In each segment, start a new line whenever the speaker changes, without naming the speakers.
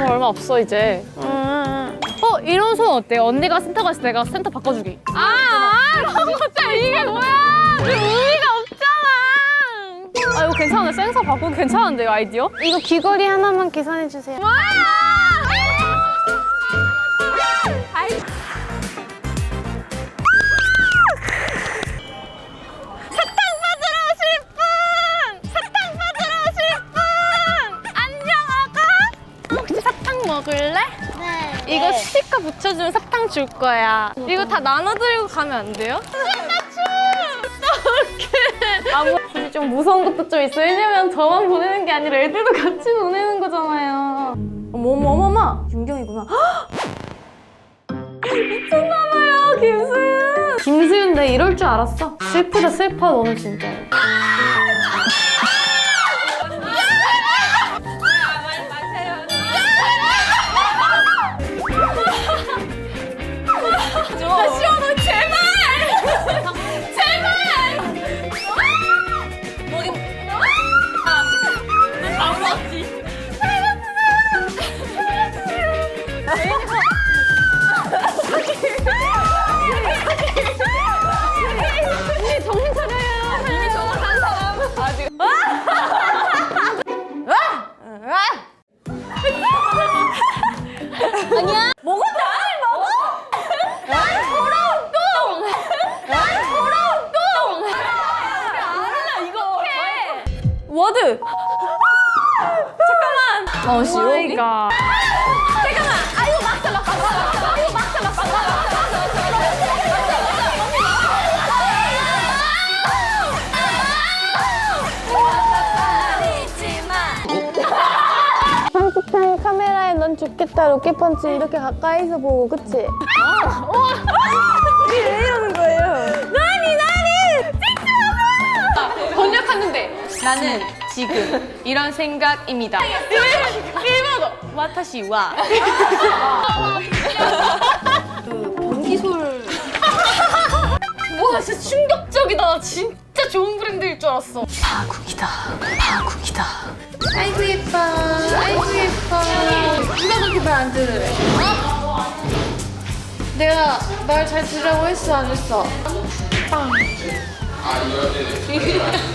저 얼마 없어 이제. 어 이런 소원 어때요? 언니가 센터 갔을 때 내가 센터 바꿔주기. 아, 아 진짜 이게 뭐야? 그 의미가 없잖아. 아 이거 괜찮은데 센서 바꾸기 괜찮은데 요 아이디어?
이거 귀걸이 하나만 계산해 주세요.
와! 사탕 이거 스티커 붙여주면 사탕 줄 거야. 이거 다 나눠 들고 가면 안 돼요? 아, 뭐, 근데 좀 무서운 것도 좀 있어. 왜냐면 저만 보내는 게 아니라 애들도 같이 보내는 거잖아요. 어머, 어머, 어머, 어머. 윤경이구나. 헉! 미쳤나봐요, 김수윤. 김수윤, 내 이럴 줄 알았어. 슬프다, 슬퍼, 너는 진짜. 아니야. 먹어 날 먹어. 날 돌아온 똥. 날 돌아온 똥. 알아 이거. 워드. 잠깐만. 어. 아유
카메라에 넌 좋겠다 로켓펀치 이렇게 가까이서 보고 그치? 왜 이러는 거예요?
나니 나니! 진짜 번역하는데 나는 지금 이런 생각입니다. 일본어 와타시와 그 변기솔 와 진짜 충격적이다. 진짜 좋은 브랜드일 줄 알았어. 파국이다. 파국이다.
아이고 예뻐 아이고 예뻐 누가 그렇게 말 안 들으래? 내가 말 잘 들으라고 했어 안 했어?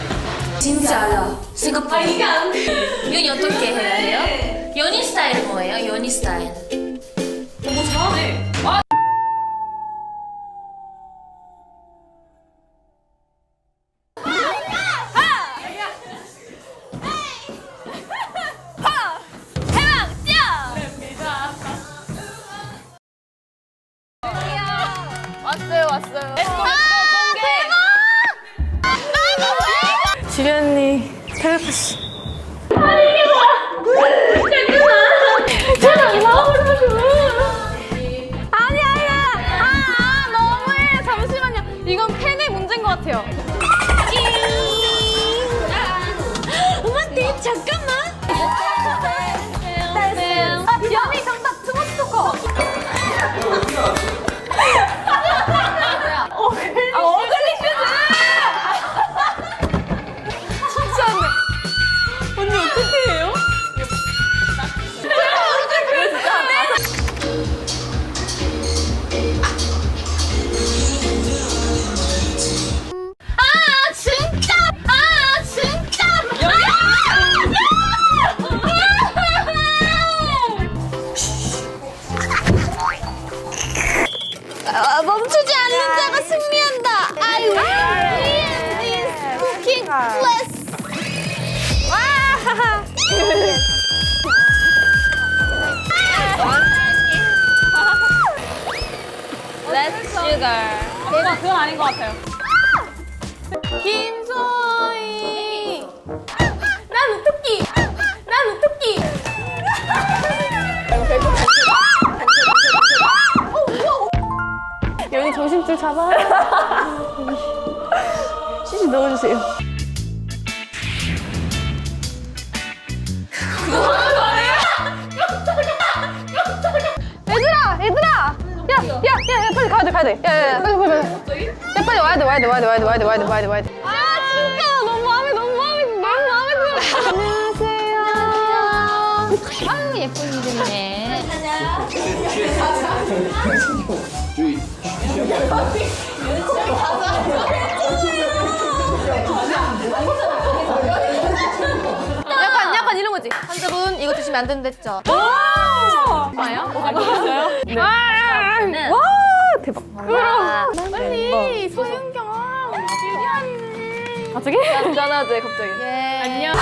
진짜요. 생각보다. 이게 안 돼. 연이 어떻게 해야 해요? 연이 스타일 뭐예요? 연이 스타일.
너무 잘하네. 아. 왔어요, 왔어요.
지리 언니 텔레파시
아니 아니야. 아, 아 너무해. 잠시만요. 이건 펜의 문제인 것 같아요.
오만테 잠깐만.
Let's sugar. 대박 그건 아닌 것 같아요. 김소희. 난 우토끼. 난 우토끼.
연이 정신 줄 잡아 CC 넣어주세요
가야 돼. 야, 야, 야, 빨리, 빨리, 빨리. 야, 빨리 와야 돼, 와야 돼, 와야 돼, 와야 돼, 와야 돼, 와야 돼, 와야 돼, 와야 돼. 아, 진짜 너무 마음에, 너무 마음에, 너무 마음에 들어. 안녕하세요. 아유,
예쁜 이들이네.
약간 약간 이런 거지. 환자분 이거 드시면 안 된댔죠.
뭐야? 아니었어요? 네.
네.
와 대박.
와, 빨리 소윤경.
갑자기?
짠하지 갑자기. 예.
안녕.